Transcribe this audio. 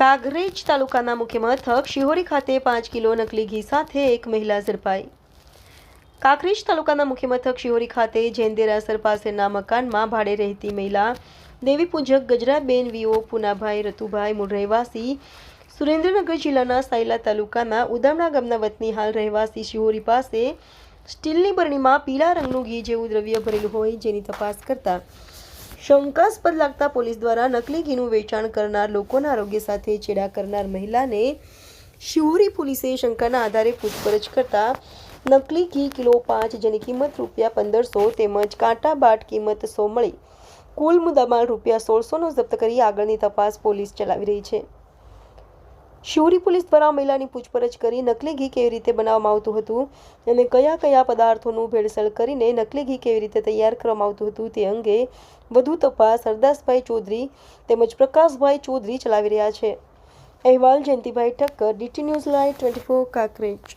કાગરેજ તાલુકાના મુખ્ય મથક શિહોરી ખાતે પાંચ કિલો નકલી ઘી સાથે એક મહિલા ઝડપાઈ. કાકરેજ તાલુકાના મુખ્ય મથક શિહોરી ખાતે જૈનદેરાસર પાસેના મકાનમાં ભાડે રહેતી મહિલા દેવી પૂજક ગજરાબેન વીઓ પુનાભાઈ રતુભાઈ મૂળ રહેવાસી સુરેન્દ્રનગર જિલ્લાના સાયલા તાલુકાના ઉદામણા ગામના વતની હાલ રહેવાસી શિહોરી પાસે સ્ટીલની બરણીમાં પીળા રંગનું ઘી જેવું દ્રવ્ય ભરેલું હોય જેની તપાસ કરતા શંકાસ્પદ લાગતા પોલીસ દ્વારા નકલી ઘીનું વેચાણ કરનાર લોકોના આરોગ્ય સાથે ચેડા કરનાર મહિલાને શિહોરી પોલીસે શંકાના આધારે પૂછપરછ કરતા નકલી ઘી કિલો પાંચ જેની કિંમત રૂપિયા પંદરસો તેમજ કાંટા બાટ કિંમત સો મળી. કુલ મુદ્દામાલ રૂપિયા સોળસોનો જપ્ત કરી આગળની તપાસ પોલીસ ચલાવી રહી છે. શિહોરી પોલીસ દ્વારા મહિલાની પૂછપરછ કરી નકલી ઘી કેવી રીતે બનાવવામાં આવતું હતું અને કયા કયા પદાર્થોનું ભેળસેળ કરીને નકલી ઘી કેવી રીતે તૈયાર કરવામાં આવતું હતું તે અંગે વધુ તપાસ હરદાસભાઈ ચૌધરી તેમજ પ્રકાશભાઈ ચૌધરી ચલાવી રહ્યા છે. અહેવાલ Jayantibhai Thakkar, DT news live twenty four Kankrej.